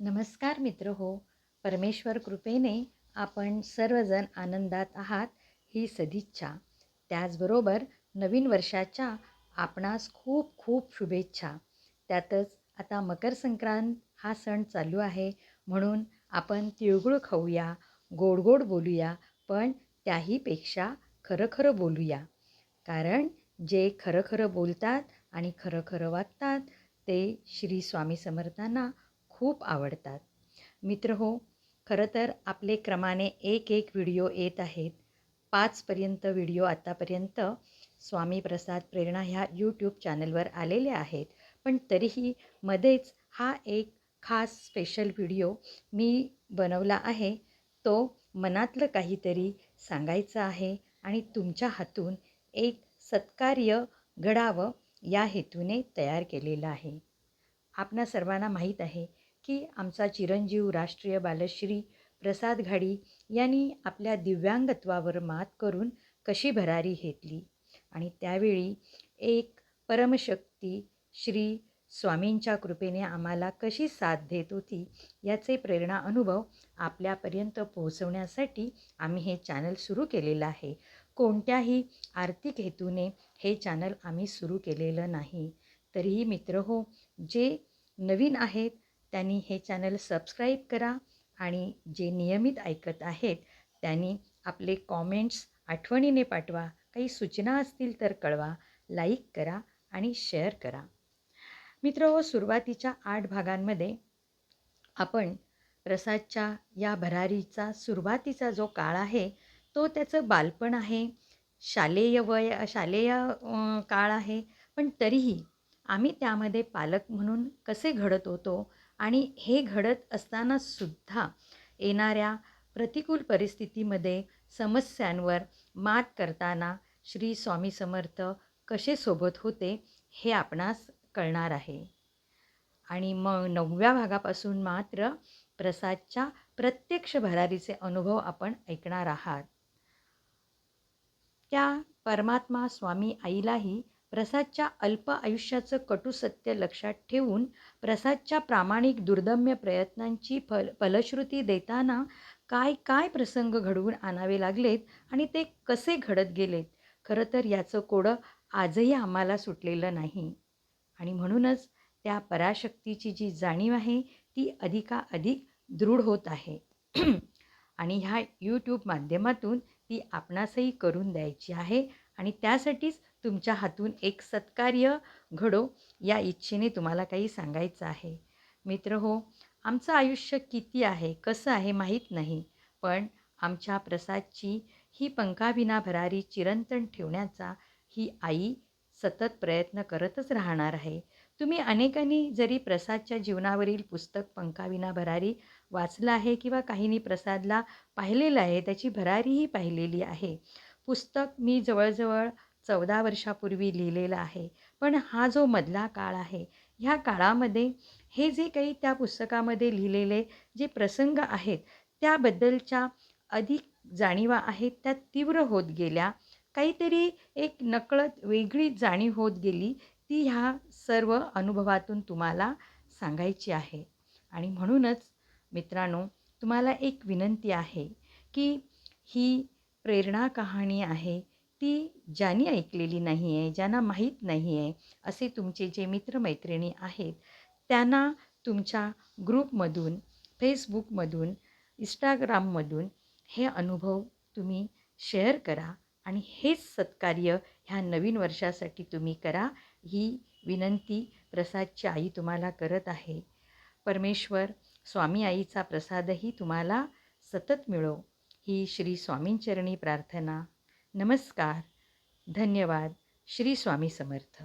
नमस्कार मित्र हो. परमेश्वर कृपेने आपण सर्वजण आनंदात आहात ही सदिच्छा. त्याचबरोबर नवीन वर्षाच्या आपणास खूप खूप शुभेच्छा. त्यातच आता मकर संक्रांत हा सण चालू आहे म्हणून आपण तिळगुळ खाऊया गोड गोड बोलूया पण त्याहीपेक्षा खरं खरं बोलूया. कारण जे खरं खरं बोलतात आणि खरं खरं वागतात ते श्री स्वामी समर्थांना खूप आवडतात. मित्र हो खरं तर आपले क्रमाने एक एक व्हिडिओ येत आहेत. पाचपर्यंत व्हिडिओ आत्तापर्यंत स्वामी प्रसाद प्रेरणा ह्या यूट्यूब चॅनलवर आलेले आहेत. पण तरीही मध्येच हा एक खास स्पेशल व्हिडिओ मी बनवला आहे. तो मनातलं काहीतरी सांगायचं आहे आणि तुमच्या हातून एक सत्कार्य घडावं या हेतूने तयार केलेलं आहे. आपणा सर्वांना माहीत आहे की आमचा चिरंजीव राष्ट्रीय बालश्री प्रसाद घाडी यांनी आपल्या दिव्यांगत्वावर मात करून कशी भरारी घेतली? आणि त्यावेळी एक परमशक्ती श्री स्वामींच्या कृपेने आम्हाला कशी साथ देत होती याचे प्रेरणा अनुभव आपल्यापर्यंत पोहोचवण्यासाठी आम्ही हे चॅनल सुरू केलेलं आहे. कोणत्याही आर्थिक हेतूने हे चॅनल आम्ही सुरू केलेलं नाही. तरीही मित्र हो जे नवीन आहेत त्यांनी हे चॅनल सबस्क्राईब करा आणि जे नियमित ऐकत आहेत त्यांनी आपले कॉमेंट्स आठवणीने पाठवा. काही सूचना असतील तर कळवा. लाईक करा आणि शेअर करा. मित्र हो सुरुवातीच्या आठ भागांमध्ये आपण प्रसादच्या या भरारीचा सुरुवातीचा जो काळ आहे तो त्याचं बालपण आहे. शालेय वय शालेय काळ आहे. पण तरीही आम्ही त्यामध्ये पालक म्हणून कसे घडत होतो आणि हे घडत असतानासुद्धा येणाऱ्या प्रतिकूल परिस्थितीमध्ये समस्यांवर मात करताना श्री स्वामी समर्थ कसे सोबत होते हे आपणास कळणार आहे. आणि मग नवव्या भागापासून मात्र प्रसादच्या प्रत्यक्ष भरारीचे अनुभव आपण ऐकणार आहात. त्या परमात्मा स्वामी आईलाही प्रसादच्या अल्प आयुष्याचं कटू सत्य लक्षात ठेवून प्रसादच्या प्रामाणिक दुर्दम्य प्रयत्नांची फल फलश्रुती देताना काय काय प्रसंग घडवून आणावे लागलेत आणि ते कसे घडत गेलेत? खरं तर याचं कोडं आजही आम्हाला सुटलेलं नाही. आणि म्हणूनच त्या पराशक्तीची जी जाणीव आहे ती अधिकाधिक दृढ होत आहे. आणि ह्या यूट्यूब माध्यमातून ती आपणासही करून द्यायची आहे आणि त्यासाठीच तुमच्या हातून एक सत्कार्य घडो या इच्छेने तुम्हाला काही सांगायचं आहे. मित्र हो आमचं आयुष्य किती आहे कसं आहे माहीत नाही पण आमच्या प्रसादची ही पंखाविना भरारी चिरंतन ठेवण्याचा ही आई सतत प्रयत्न करतच राहणार आहे. तुम्ही अनेकांनी जरी प्रसादच्या जीवनावरील पुस्तक पंखाविना भरारी वाचलं आहे किंवा काहींनी प्रसादला पाहिलेलं आहे त्याची भरारीही पाहिलेली आहे. पुस्तक मी जवळजवळ चौदा वर्षापूर्वी लिहिलेलं आहे. पण हा जो मधला काळ आहे ह्या काळामध्ये हे जे काही त्या पुस्तकामध्ये लिहिलेले जे प्रसंग आहेत त्याबद्दलच्या अधिक जाणीवा आहेत त्या तीव्र होत गेल्या. काहीतरी एक नकळत वेगळी जाणीव होत गेली ती ह्या सर्व अनुभवातून तुम्हाला सांगायची आहे. आणि म्हणूनच मित्रांनो तुम्हाला एक विनंती आहे की ही प्रेरणा कहाणी आहे ती ज्यांनी ऐकलेली नाही आहे ज्यांना माहीत नाही आहे असे तुमचे जे मित्रमैत्रिणी आहेत त्यांना तुमच्या ग्रुपमधून फेसबुकमधून इंस्टाग्राममधून हे अनुभव तुम्ही शेअर करा आणि हेच सत्कार्य ह्या नवीन वर्षासाठी तुम्ही करा ही विनंती प्रसादची आई तुम्हाला करत आहे. परमेश्वर स्वामी आईचा प्रसादही तुम्हाला सतत मिळो. ही श्री स्वामींचरणी प्रार्थना नमस्कार. धन्यवाद. श्री स्वामी समर्थ.